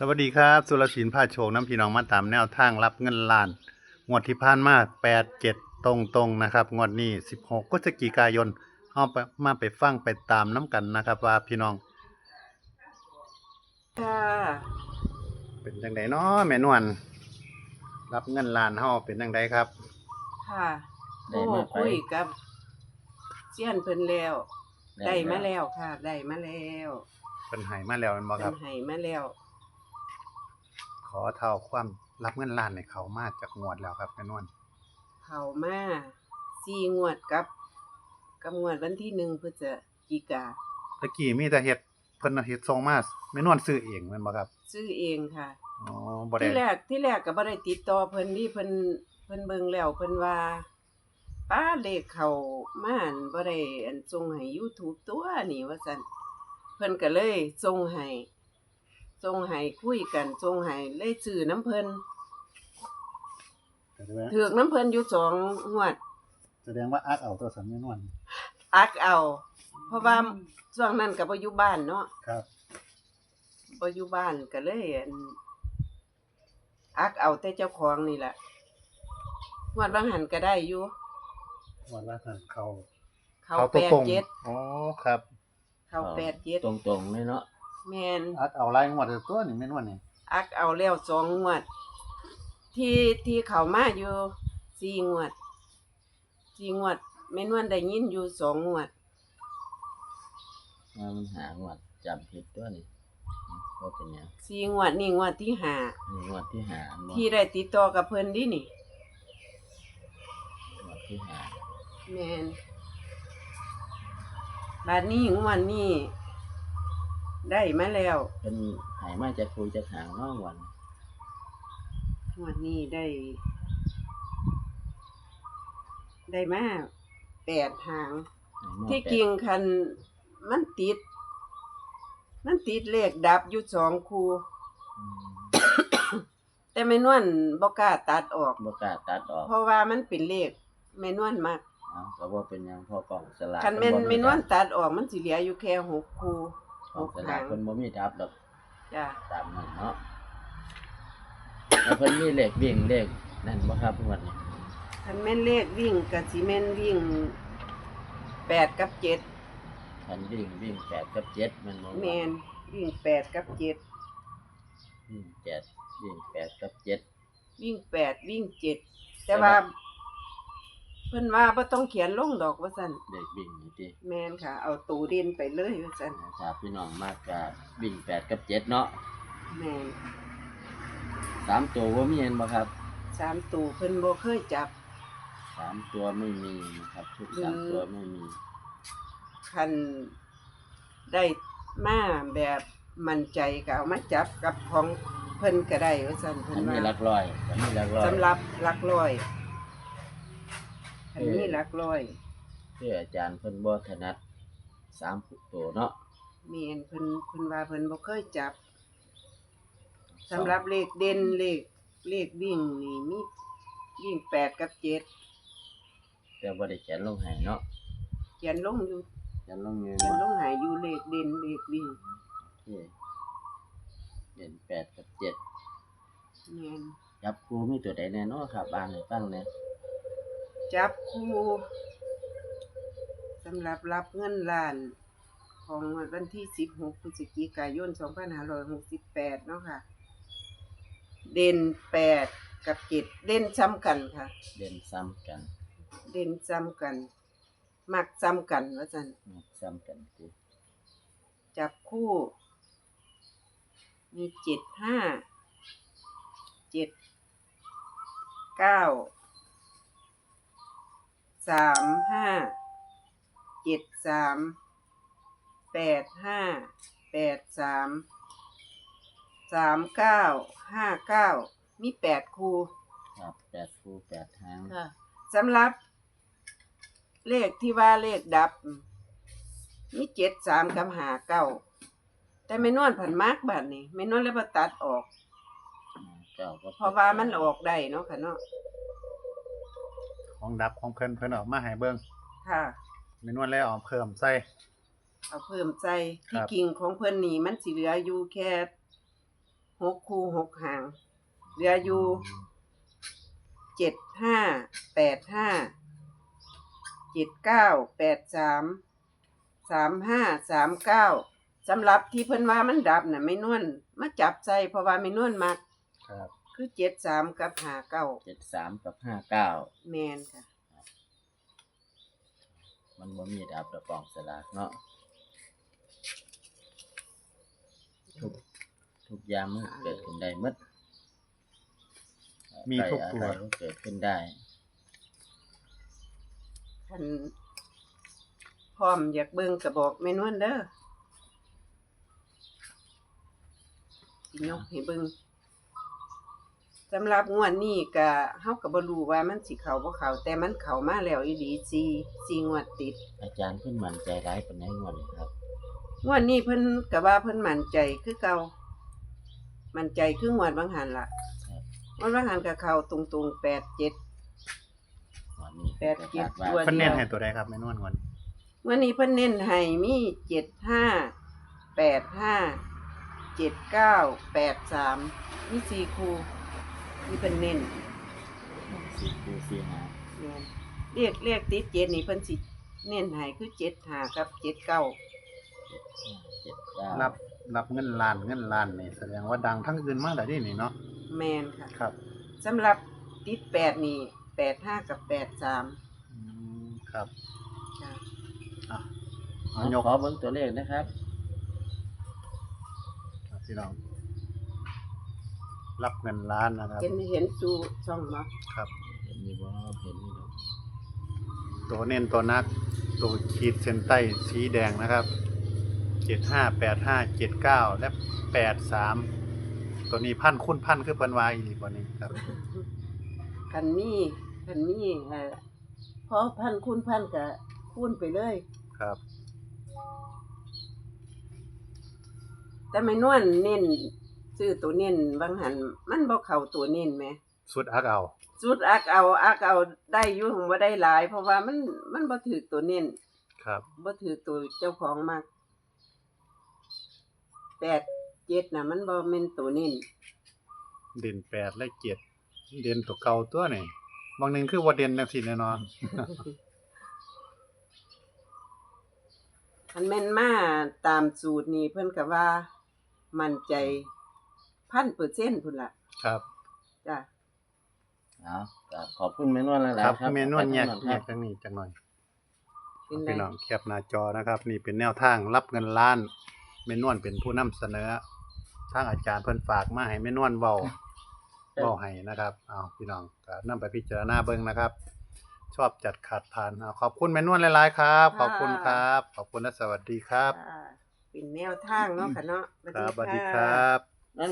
สวัสดีครับ สุรศิลป์พาโชคน้ำพี่น้องมาตามแนวทางรับเงินล้าน งวดที่ผ่านมา8 7 ตรงตรงๆนะครับ งวดนี้ 16พฤศจิกายนเอาไปมาไปฟังไปตามน้ำกันนะครับ ว่าพี่น้อง ค่ะเป็นจังไดเนาะแม่นวลรับเงินล้านเฮาเป็นจังไดครับ ค่ะได้โอ้มาไป คุยกับเจียนเพิ่นแล้ว ได้มาแล้วค่ะ ได้มาแล้วเป็นใหายมาแล้วแม่นบ่คเพิ่รับนให้มาแล้วข อเท่าความรับเงินล้านในเขามาจากงวดแล้วครับแม่นวลเข้ามาสี่งวดกับกับงวดวันที่หนึ่งพฤศจิกาตะกี้มีแต่เฮ็ดเพิ่นเฮ็ดส่งมาแม่นวลซื้อเองแม่นบ่ครับ ซื้อเองค่ะอ๋อบ่ได้ที่แรกที่แรกก็บ่ได้ติดต่อเพิ่นนี่เพิ่นเพิ่นเบิ่งแล้วเพิ่นว่าป้าเลขเข้ามาอั่นบ่ได้อันส่งให้ YouTube ตัวนี่ว่าซั่นเพิ่นก็เลยส่งให้ ส่งให้คุยกันส่งให้เลยซื้อน้ำเพิ่นแสดงว่าถือกน้ำเพิ่นอยู่สองงวด แสดงว่าอักเอาตัวสำแม่นวลอักเอา เพราะว่าช่วงนั้นก็บ่อยู่บ้านเนาะครับบ่อยู่บ้านก็เลยอั่นอักเอาแต่เจ้าของนี่แหละงวดบางหันก็ได้อยู่วันละหันเขาเขาเขาแปตัวดตรงเจ็ดอ๋อครับเขาแปดเจ็ดตรงๆเลยเนาะ แม่นอัดเอาไล่งวดตัวนี่แม่นวลนี่อักเอาแล้วสองงวด ที่ที่เขามาอยู่สี่งวดสี่งวดแม่นวลได้ยินอยู่สองงวด ว่ามันหางวดจำผิดตัวนี่ก็เป็นหยังสี่งวดนี่งวดที่ห้านี่งวดที่หาบ่ที่ได้ติดต่อกับเพิ่นดินี่ งวดที่หาแม่นบาดนี้งวดนี้ ได้มาแล้วเป็นหายมาจากคุยจากหางเน้องวันงวดนี้ได้ ได้มาแปดหาง หายมาที่แปดจริงคันมันติด มันติดเลขดับอยู่สองคูอืมแต่แม่นวลบ่กล้าตัดออก บ่กล้าตัดออกเพราะว่ามันเป็นเลขแม่นวลมากเอาก็บ่เป็นหยังพอกล่องสลากคันแม่นเพิ่แม่นวลดับตัดออกมันสิเหลืออยู่แค่หกคู กล่องสลากเพิ่นบ่มีดับดอกจ้ะตามนั้นเนาะแล้วเพิ่นมีเลขวิ่งเลขนั่นบ่ครับงวดนี้คันแม่นเลขวิ่งก็สิแม่นวิ่งแปดกับเจ็ดคันวิ่งวิ่งแปดกับเจ็ดมันบ่แม่นวิ่งแปดกับเจ็ดวิ่งเจ็ดวิ่งแปดกับเจ็ดวิ่งแปดวิ่งเจ็ดแต่ว่า เพิ่นว่าบ่ต้องเขียนลงดอกว่าซั่นเลขวิ่งนี่ติแม่นค่ะ เอาตูเด่นไปเลยว่าซั่นถ้าพี่น้องมากกะวิ่งแปดกับเจ็ดเนาะแม่นสามตัวว่ามีเห็นบ่ครับสามตูเพิ่นบ่เคยจับ สามตัวไม่มีนะครับชุดอืมสามตัวไม่มีคันได้มาแบบมั่นใจก็เอามาจับกับของเพิ่นก็ได้ว่าซั่นเพิ่อันนว่านี้หลักร้อยอันนี้หลักร้อย สำหรับหลักร้อย อันนี้หลักร้อยเพื่ออาจารย์เพิ่นบ่ถนัดสามตัวเนาะแม่นเพิ่นเพิ่นว่าเพิ่นบ่เคยจับสำหรับเลขเด่นเลขเลขวิ่งนี่มีวิ่งแปดกับเจ็ดแต่บ่ได้เขียนลงให้เนาะเขียนลงอยู่เขียนลงอยู่เขียนลเนาะงใหายอยู่เลขเด่นเลขวิ่งโอเคเด่นแปดกับเจ็ดแม่นจับครูมีตัวใดแน่เนอนครับอ่านให้ฟังแหน่ จับคู่สำหรับรับเงินล้าน ของวันที่ 16พฤศจิกายน 2568 เนาะค่ะ เด่น 8 กับ7เด่นซ้ำกันค่ะ เด่นซ้ำกันเด่นซ้ำกัน มักซ้ำกันว่าซั่นซ้ำกันติจับคู่ มีเจ็ดห้าเจ็ดเก้า สามห้าเจ็ดสามแปดห้าแปดสามสามเก้าห้าเก้ามีแปดคู่ครับแปดครูแปดทางค่ะสำหรับ เลขที่ว่าเลขดับ มีเจ็ดสามกับหาเก้าแต่ไม่นวลผันมากแบบนี้ไม่นวลเลยมาตัดออก เก้าก็เพราะว่ามันออกได้เนาะค่ะเนาะ ของดับของเพิ่นเพิ่นออกมาให้เบิ่งค่ะแม่นวลแล้วเอาเพิ่มใส่ เอาเพิ่มใจครัที่บ กิ่งของเพิ่นนี่มันสิเหลืออยู่แค่หกคู่หกหาง เหลืออยู่เจ็ดห้าแปดห้าเจ็ดเก้าแปดสามสามห้าสามเก้าสำหรับที่เพิ่นว่ามันดับน่ะไม่นวลมาจับใจเพราะว่าไม่นวลมัก ครับ คือเจ็ดสามกับหาเก้าเจ็ดสามกับห้าเก้าแมนค่ะ มันบ่มีดับระกองสลากเนาะทุกทุกอย่างมันเกิดขึ้นได้หมดมีทุกตัวอะไรก็เกิดขึ้นได้ท่านพร้อมอยากเบิ่งก็บอกแม่นวลเด้อสิยกให้เบิ่ง สำหรับงวดนี้ก็เฮาก็บ่รู้ว่ามันสิเข้าบ่เข้าแต่มันเข้ามาแล้วอีหลี4 4งวดติด อาจารย์เพิ่นมั่นใจร้ายปานใดงวดนี้ครับ งวดนี้เพิ่นก็ว่าเพิ่นมั่นใจคือเก่ามั่นใจคืองวดบางหันล่ะครับ งวดบางหันก็เข้าตรงๆ8 7 งวดนี้แปดเจ็ดคาว่า ตัว เพิ่นเน้นให้ตัวใดครับแม่นวลก่อนวันนี้เพิ่นเน้นให้มีเจ็ดห้าแปดห้าเจ็ดเก้าแปดสามมีสี่คู่ นี่เพิ่นเน้นสี่คู่สี่หาแม่นเรียกเรียกติดเจ็ดนี่เพิ่นสิเน้นให้คือเจ็ดห้ากับเจ็ดเก้าเจ็ดเก้ารับรับเงินล้านเงินล้านนี่แสดงว่าดังทั้งอื่นมาแล้วนี่นี่เนาะแมนค่ะครับสำหรับติดแปดนี่แปดห้ากับแปดสามอืมครับจ้ะอะเอาเอายกขอเบิ่งตัวเลขนะครับครับพี่น้อง รับเงินล้านนะครับ เห็นเห็นสู่ช่องบ่ครับ เห็นมีบ่เห็นมีบ่ตัวเน้นตัวนัก ตัวขีดเส้นใต้สีแดงนะครับเจ็ดห้าแปดห้าเจ็ดเก้าและแปดสามตัวนี้พันคุ้นพันคือเพิ่นวาอีหลีบ่นี้ครับคันมีคันมีเอ่อพอพันคูณพันก็คูณไปเลย ครับ แต่ไม่นวลเน้น ซื้อตัวเน้นบางหันมันบ่เข้าตัวเน้นแหมสุดอักเอา สุดอักเอาอักเอาได้อยู่บ่ได้หลาย เพราะว่ามันมันบ่ถือตัวเน้นครับบ่ถือตัวเจ้าของมากแปดเจ็ดน่ะมันบ่แม่นตัวเน้นเด่นแปดและเจ็ดเด่นตัวเก่าตัวนี่บางหนึ่งคือว่าเด่นจังซี่แน่นอนอันแม่นมาตามสูตรนี่เพิ่นก็ว่า มั่นใจ พันเปอร์เซ็นต์พุ่นล่ะครับ จ้ะ เอาก็ขอบคุณแม่นวลหลายครับๆครับเมนวลแยกขอบคุณแยครักบจังนี้จังหน่อยเป็นไร พี่น้องแคปหน้าจอนะครับ นี่เป็นแนวทางรับเงินล้านเมนวลเป็นผู้นำเสนอทางอาจารย์เพิ่นฝากมาให้เมนวลเว้าเว้าให้นะครับเอาพี่น้องก็นำไปพิจารณาเบิ่งนะครับ ชอบจัดขัดผ่านเอาขอบคุณเมนวลหลายๆครับ ขอบคุณครับ ขอบคุณและสวัสดีครับ อ่าเป็นแนวทางเนาะค่ะเนาะ ครับสวัสดีครับนั่น